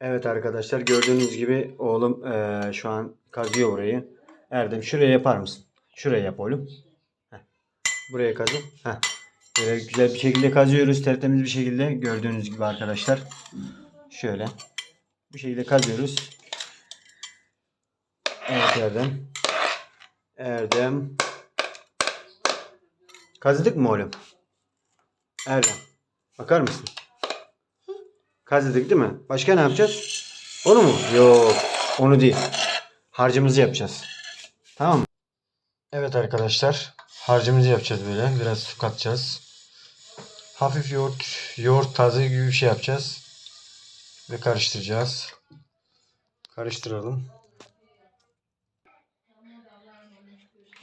Evet arkadaşlar gördüğünüz gibi oğlum eee, şu an kazıyor orayı. Erdem şuraya yapar mısın? Şuraya yap oğlum. Heh. Buraya kazı. Heh. Böyle güzel bir şekilde kazıyoruz. Tertemiz bir şekilde gördüğünüz gibi arkadaşlar. Şöyle. Bu şekilde kazıyoruz. Evet Erdem. Erdem. Kazıdık mı oğlum? Erdem. Bakar mısın? Kazıdık değil mi? Başka ne yapacağız? Onu mu? Yok. Onu değil. Harcımızı yapacağız. Tamam mı? Evet arkadaşlar. Harcımızı yapacağız böyle. Biraz su katacağız. Hafif yoğurt, yoğurt taze gibi bir şey yapacağız. Ve karıştıracağız. Karıştıralım.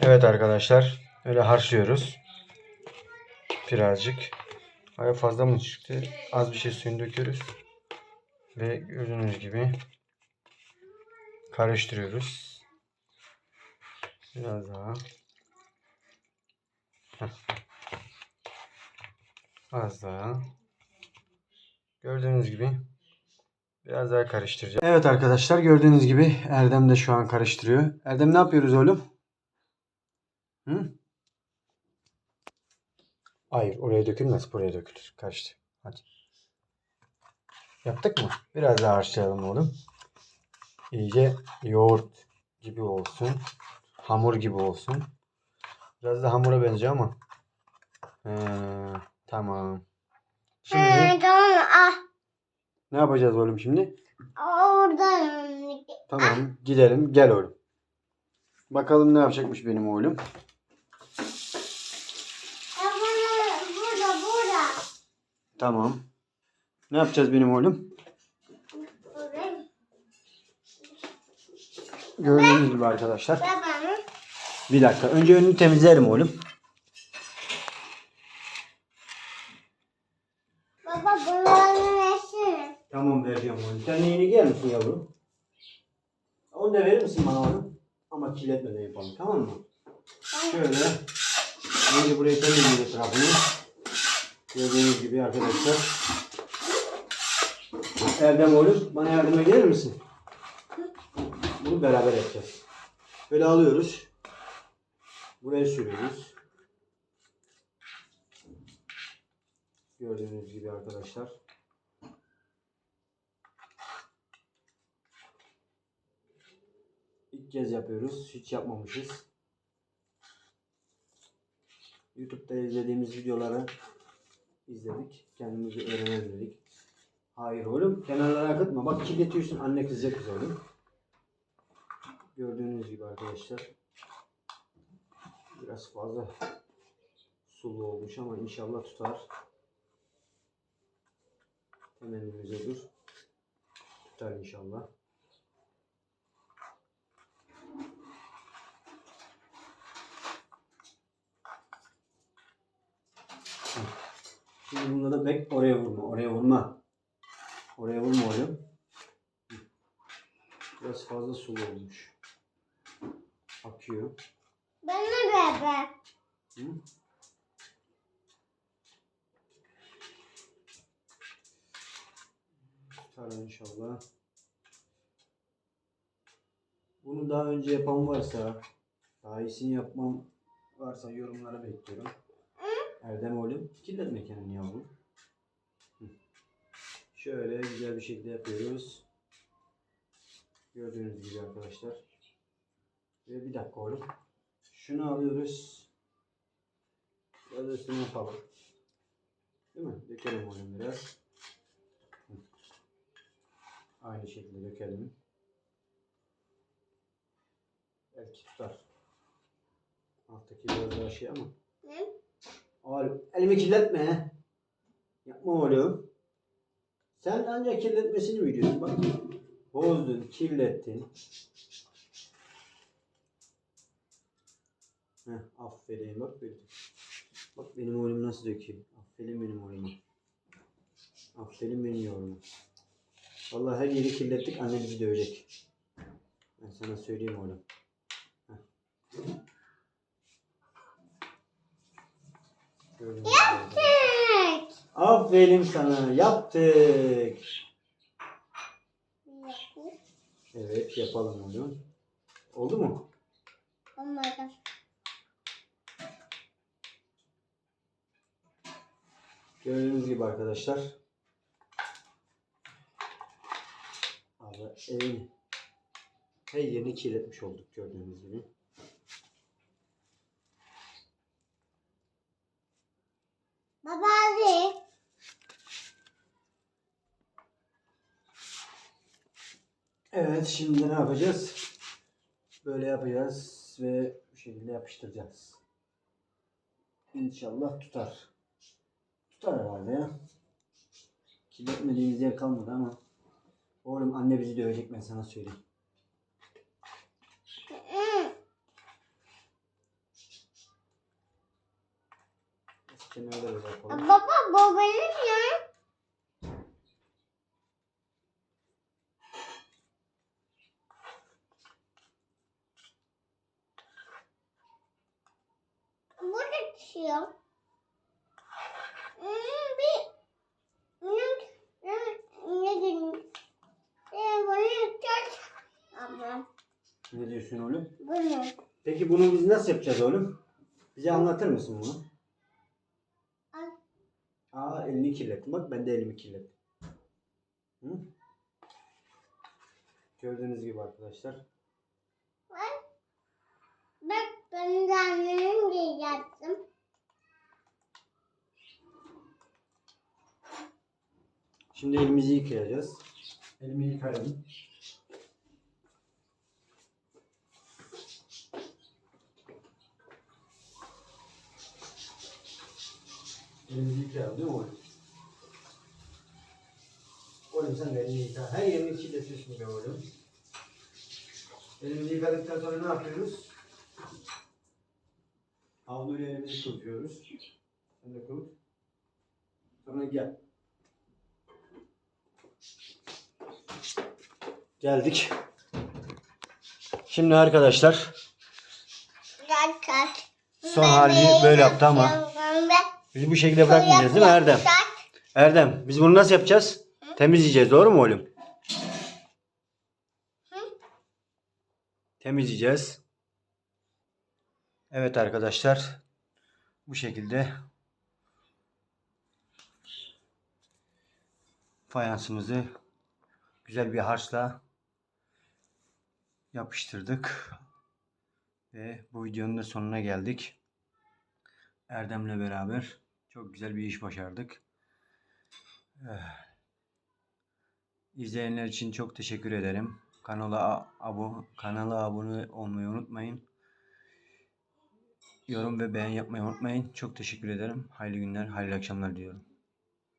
Evet arkadaşlar. Öyle harçlıyoruz. Birazcık. Ay fazla mı çıktı? Az bir şey suyunu döküyoruz. Ve gördüğünüz gibi karıştırıyoruz. Biraz daha. Heh. Az daha. Gördüğünüz gibi biraz daha karıştıracağım. Evet arkadaşlar gördüğünüz gibi Erdem de şu an karıştırıyor. Erdem ne yapıyoruz oğlum? Hı? Hayır oraya dökülmez buraya dökülür. Karıştı. Hadi. Yaptık mı? Biraz daha harçlayalım oğlum. İyice yoğurt gibi olsun. Hamur gibi olsun. Biraz da hamura benziyor ama. Ee, tamam. Şimdi Ee, tamam ah ne yapacağız oğlum şimdi? orada Tamam gidelim gel oğlum. Bakalım ne yapacakmış benim oğlum. Tamam. Ne yapacağız benim oğlum? Gördüğünüz gibi arkadaşlar. Bir dakika. Önce önünü temizlerim oğlum. baba bunları versene Tamam vereceğim oğlum. Sen neyini giyer misin yavrum? Onu da verir misin bana oğlum? Ama kirletmeden yapalım tamam mı? Şöyle. Önce burayı temizleyeceğiz etrafını. Gördüğünüz gibi arkadaşlar. Erdem oğlum bana yardıma gelir misin? Bunu beraber yapacağız. Böyle alıyoruz. Buraya sürüyoruz. Gördüğünüz gibi arkadaşlar. İlk kez yapıyoruz. Hiç yapmamışız. YouTube'da izlediğimiz videoları izledik. Kendimizi öğrenelim. Hayır oğlum. Kenarlara akıtma. Bak kirletiyorsun. Anne kızacak kız oğlum. Gördüğünüz gibi arkadaşlar. Biraz fazla sulu olmuş ama inşallah tutar. Temennimize dur. Tutar inşallah. Şimdi bunda da bek oraya vurma. Oraya vurma. Oraya vurma oğlum. Hı. Biraz fazla sulu olmuş. Akıyor. ben de bebe Hı? Tutar inşallah. Bunu daha önce yapan varsa, daha iyisini yapmam varsa yorumlara bekliyorum. Erdem oğlum, kirletme kendini yavrum. Şöyle güzel bir şekilde yapıyoruz. Gördüğünüz gibi arkadaşlar. Ve bir dakika oğlum. Şunu alıyoruz. Biraz üstüne yapalım. Değil mi? Dökelim oğlum biraz. Aynı şekilde dökelim. Belki tutar. Alttaki biraz daha şey ama. ne Oğlum elimi kirletme. Yapma oğlum. Sen ancak kirletmesini biliyorsun. Bak. Bozdun, kirlettin. Heh, aferin bak böyle. Bak benim oğlum nasıl döküyor. Aferin benim oğluma. Aferin benim oğluma. Vallahi her yeri kirlettik anne bizi dövecek. Ben sana söyleyeyim oğlum. Heh. Tek. Aferin sana yaptık. Evet yapalım onu. Oldu mu? Olmadı. Gördüğünüz gibi arkadaşlar. Abi evin her yerini kirletmiş olduk gördüğünüz gibi. Baba hadi. Evet şimdi ne yapacağız? Böyle yapacağız ve bu şekilde yapıştıracağız. İnşallah tutar. Tutar herhalde ya. Kirletmediğimiz yer kalmadı ama. Oğlum anne bizi dövecek ben sana söyleyeyim. Baba benim ya. Ne diyeyim? Ee, Ne diyorsun oğlum? bunu. Peki bunu biz nasıl yapacağız oğlum? Bize anlatır mısın bunu? Al. Aa elini kirlettim. Bak ben de elimi kirlettim. Hı? Gördüğünüz gibi arkadaşlar. Bak. Bak ben de annemin giyecektim. Şimdi elimizi yıkayacağız. Elimi yıkayalım. Elimizi yıkayalım değil mi oğlum? Oğlum sen de elini yıka. Her yerini kirletiyorsun be oğlum. Elimizi yıkadıktan sonra ne yapıyoruz? Havluyla elimizi kurutuyoruz. Sen de kurut. Sonra gel. Geldik. Şimdi arkadaşlar. Son hali böyle yaptı ama. bizi bu şekilde bırakmayacağız değil mi Erdem? Erdem biz bunu nasıl yapacağız? Temizleyeceğiz doğru mu oğlum? Temizleyeceğiz. Evet arkadaşlar. Bu şekilde fayansımızı güzel bir harçla yapıştırdık. Ve bu videonun da sonuna geldik. Erdem'le beraber çok güzel bir iş başardık. Eh. İzleyenler için çok teşekkür ederim. Kanala abo kanala abone olmayı unutmayın. Yorum ve beğen yapmayı unutmayın. Çok teşekkür ederim. Hayırlı günler, hayırlı akşamlar diyorum.